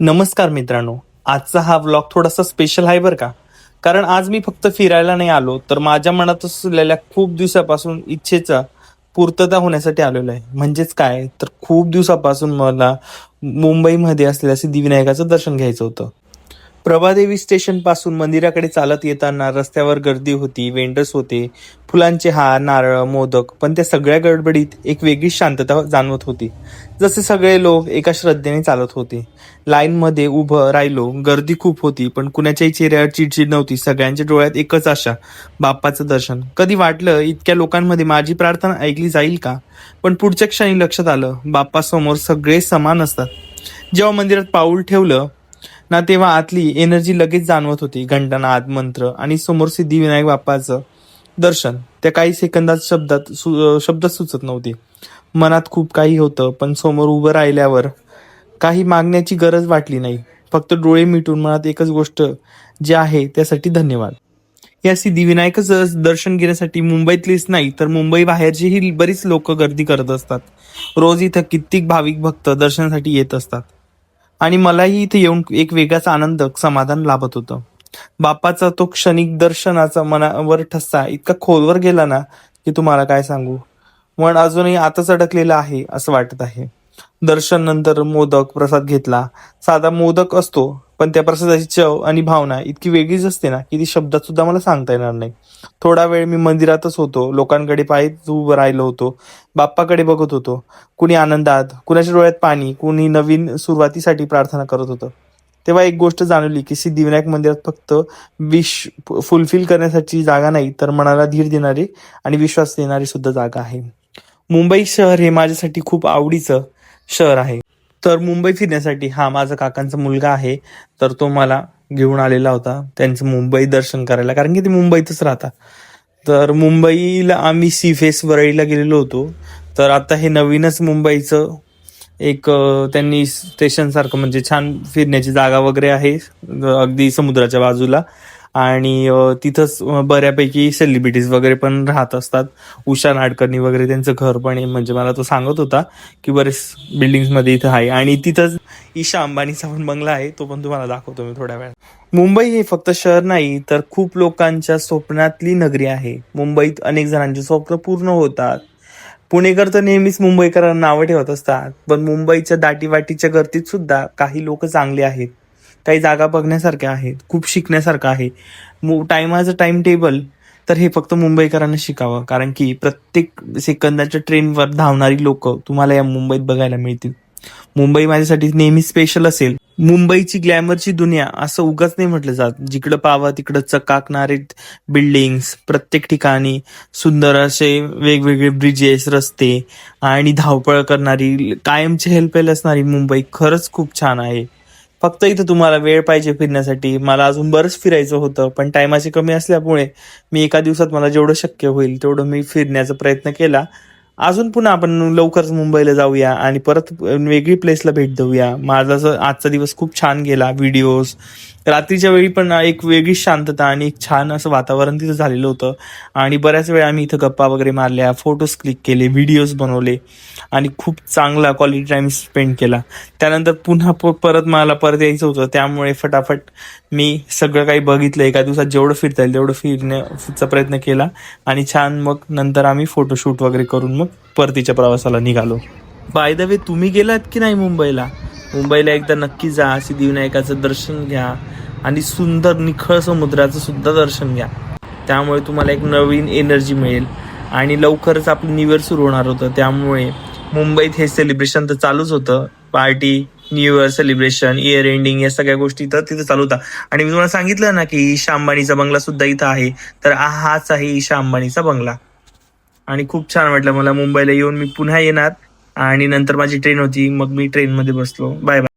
नमस्कार मित्रांनो आजचा हा व्लॉग थोडासा स्पेशल आहे बरं का? कारण आज मी फक्त फिरायला नाही आलो तर माझ्या मनात असलेल्या खूप दिवसापासून इच्छेचा पूर्तता होण्यासाठी आलेलो आहे. म्हणजेच काय? तर खूप दिवसापासून मला मुंबईमध्ये असलेल्या सिद्धिविनायकाचं दर्शन घ्यायचं होतं. प्रभादेवी स्टेशनपासून मंदिराकडे चालत येताना रस्त्यावर गर्दी होती वेंडर्स होते फुलांचे हार नारळ मोदक पण त्या सगळ्या गडबडीत एक वेगळीच शांतता जाणवत होती. जसे सगळे लोक एका श्रद्धेने चालत होते. लाईन मध्ये उभं राहिलो गर्दी खूप होती पण कुणाच्याही चेहऱ्यावर चिडचिड नव्हती सगळ्यांच्या डोळ्यात एकच आशा बाप्पाचं दर्शन. कधी वाटलं इतक्या लोकांमध्ये माझी प्रार्थना ऐकली जाईल का? पण पुढच्या क्षणी लक्षात आलं बाप्पा समोर सगळे समान असतात. जेव्हा मंदिरात पाऊल ठेवलं ना तेव्हा आतली एनर्जी लगेच जाणवत होती. घंटानाद मंत्र आणि समोर सिद्धिविनायक बाप्पाचं दर्शन. त्या काही सेकंदात शब्दात सु शब्द सुचत नव्हते. मनात खूप काही होतं पण समोर उभं राहिल्यावर काही मागण्याची गरज वाटली नाही. फक्त डोळे मिटून मनात एकच गोष्ट जे आहे त्यासाठी धन्यवाद. या सिद्धिविनायकाचं दर्शन घेण्यासाठी मुंबईतलीच नाही तर मुंबई बाहेरचीही बरीच लोक गर्दी करत असतात. रोज इथं कित्येक भाविक भक्त दर्शनासाठी येत असतात. आणि मलाही इथे येऊन एक वेगळाच आनंद समाधान लाभत होतं. बापाचा तो क्षणिक दर्शनाचा मनावर ठस्सा इतका खोलवर गेला ना की तुम्हाला काय सांगू? मन अजूनही आताच अडकलेलं आहे असं वाटत आहे. दर्शन नंतर मोदक प्रसाद घेतला. साधा मोदक असतो पण त्या प्रसादाची चव आणि भावना इतकी वेगळीच असते ना की ती शब्दात सुद्धा मला सांगता येणार नाही. थोडा वेळ मी मंदिरातच होतो लोकांकडे पाहिजे उभं राहिलो होतो बाप्पाकडे बघत होतो. कुणी आनंदात कुणाच्या डोळ्यात पाणी कुणी नवीन सुरुवातीसाठी प्रार्थना करत होतं. तेव्हा एक गोष्ट जाणवली की सिद्धिविनायक मंदिरात फक्त विश फुलफिल करण्यासाठी जागा नाही तर मनाला धीर देणारी आणि विश्वास देणारी सुद्धा जागा आहे. मुंबई शहर हे माझ्यासाठी खूप आवडीचं शहर आहे. तर मुंबई फिरण्यासाठी हा माझा काकांचा मुलगा आहे तर तो मला घेऊन आलेला होता. त्यांचं मुंबई दर्शन करायला कारण की ते मुंबईतच राहतात. तर मुंबईला आम्ही सी फेस वरळीला गेलेलो होतो. तर आता हे नवीनच मुंबईचं एक त्यांनी स्टेशन सारखं म्हणजे छान फिरण्याची जागा वगैरे आहे अगदी समुद्राच्या बाजूला. आणि तिथंच बऱ्यापैकी सेलिब्रिटीज वगैरे पण राहत असतात. उषा नाडकर्णी वगैरे त्यांचं घर पण आहे. म्हणजे मला तो सांगत होता की बरेच बिल्डिंग्समध्ये इथं आहे. आणि तिथंच ईशा अंबानीचा पण बंगला आहे. तो पण तुम्हाला दाखवतो मी थोड्या वेळात मुंबई हे फक्त शहर नाही तर खूप लोकांच्या स्वप्नातली नगरी आहे. मुंबईत अनेक जणांची स्वप्न पूर्ण होतात. पुणेकर तर नेहमीच मुंबईकरांना नावं ठेवत असतात. पण मुंबईच्या दाटीवाटीच्या गर्दीत सुद्धा काही लोक चांगले आहेत. काही जागा बघण्यासारख्या आहेत खूप शिकण्यासारखं आहे. टायमाचं टाइम टेबल तर हे फक्त मुंबईकरांना शिकावं. कारण की प्रत्येक सेकंदाच्या ट्रेनवर धावणारी लोक तुम्हाला या मुंबईत बघायला मिळतील. मुंबई माझ्यासाठी नेहमी स्पेशल असेल. मुंबईची ग्लॅमरची दुनिया असं उगाच नाही म्हटलं जात. जिकडं पावा तिकडं चकाकणारे बिल्डिंग्स प्रत्येक ठिकाणी सुंदर असे वेगवेगळे ब्रिजेस रस्ते आणि धावपळ करणारी कायमची हेल्पेल असणारी मुंबई खरंच खूप छान आहे. फक्त इथं तुम्हाला वेळ पाहिजे फिरण्यासाठी. मला अजून बरंच फिरायचं होतं पण टायमाची कमी असल्यामुळे मी एका दिवसात मला जेवढं शक्य होईल तेवढं मी फिरण्याचा प्रयत्न केला. अजून पुन्हा आपण लवकरच मुंबईला जाऊया आणि परत वेगळी प्लेसला भेट देऊया. माझा असं आजचा दिवस खूप छान गेला व्हिडिओज रात्रीच्या वेळी पण एक वेगळी शांतता आणि एक छान असं वातावरण तिथं झालेलं होतं. आणि बऱ्याच वेळा आम्ही इथं गप्पा वगैरे मारल्या फोटोज क्लिक केले व्हिडिओज बनवले आणि खूप चांगला क्वालिटी टाईम स्पेंड केला. त्यानंतर पुन्हा प- परत मला परत यायचं होतं. त्यामुळे फटाफट मी सगळं काही बघितलं. एका दिवसात जेवढं फिरता येईल तेवढं फिरण्याचा प्रयत्न केला. आणि छान मग नंतर आम्ही फोटोशूट वगैरे करून मग परतीच्या प्रवासाला निघालो. बाय द वे तुम्ही गेलात की नाही मुंबईला? मुंबईला एकदा नक्की जा सिद्धिविनायकाचं दर्शन घ्या आणि सुंदर निखळ समुद्राचं सुद्धा दर्शन घ्या. त्यामुळे तुम्हाला एक नवीन एनर्जी मिळेल. आणि लवकरच आपलं न्यू इयर सुरू होणार होतं. त्यामुळे मुंबईत हे सेलिब्रेशन तर चालूच होतं. Party new year celebration year ending या सगळ्या गोष्टी तर तिथे चालू होता. आणि मी तुम्हाला सांगितलं ना की ईशा अंबानीचा बंगला सुद्धा इथं आहे. तर हाच आहे ईशा अंबानीचा बंगला. आणि खूप छान वाटलं मला मुंबईला येऊन. मी पुन्हा येणार आणि नंतर माझी ट्रेन होती. मग मी ट्रेनमध्ये बसलो. Bye bye